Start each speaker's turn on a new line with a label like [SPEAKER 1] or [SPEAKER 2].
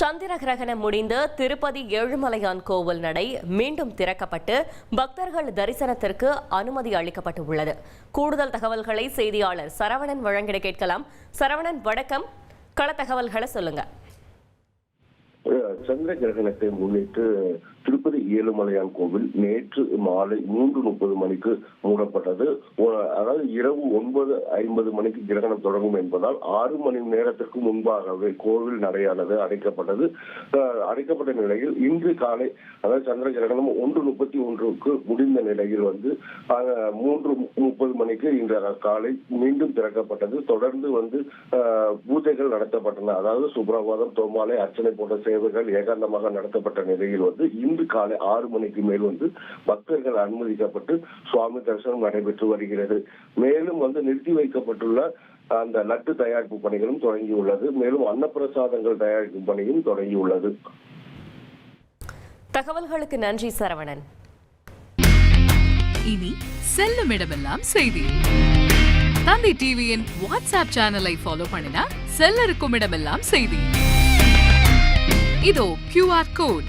[SPEAKER 1] சந்திர கிரகணம் முடிந்து திருப்பதி ஏழுமலையான் கோவில் நடை மீண்டும் திறக்கப்பட்டு பக்தர்கள் தரிசனத்திற்கு அனுமதி அளிக்கப்பட்டு உள்ளது கூடுதல் தகவல்களை செய்தியாளர் சரவணன் வழங்கிட கேட்கலாம். சரவணன் வணக்கம். கள தகவல்களை சொல்லுங்க.
[SPEAKER 2] சந்திர கிரகணத்தை முன்னிட்டு ஏழுமலையான் கோவில் நேற்று மாலை மூன்று முப்பது மணிக்கு மூடப்பட்டது. அதாவது இரவு ஒன்பது ஐம்பது மணிக்கு கிரகணம் தொடங்கும் என்பதால் ஆறு மணி நேரத்திற்கு முன்பாகவே கோவில் நடையானது அடைக்கப்பட்டது. அடைக்கப்பட்ட நிலையில் இன்று காலை அதாவது சந்திர கிரகணம் ஒன்று முப்பத்தி ஒன்றுக்கு முடிந்த நிலையில் வந்து மூன்று முப்பது மணிக்கு இன்று காலை மீண்டும் திறக்கப்பட்டது. தொடர்ந்து வந்து பூஜைகள் நடத்தப்பட்டன. அதாவது சுப்ரபாதம் தோமாலை அர்ச்சனை போன்ற சேவைகள் ஏகாந்தமாக நடத்தப்பட்ட நிலையில் வந்து இன்று காலை ஆறு மணிக்கு மேல் வந்து பக்தர்கள் அனுமதிக்கப்பட்டு சுவாமி தரிசனம் நடைபெற்று வருகிறது. மேலும் வந்து நிறுத்தி வைக்கப்பட்டுள்ள அந்த லட்டு தயாரிப்பு பணிகளும் தொடங்கியுள்ளது. மேலும் அன்னப்பிரசாதங்கள் தயாரிக்கும் பணியும் தொடங்கியுள்ளது.
[SPEAKER 1] தகவல்களுக்கு நன்றி சரவணன்.
[SPEAKER 3] இனி செல்லும் இடமெல்லாம் செய்தி. தந்தி டிவியின் வாட்ஸ்அப் சேனலை ஃபாலோ பண்ணினா செல்ல இருக்கும் இடமெல்லாம் செய்தி. இதோ கியூஆர் கோட்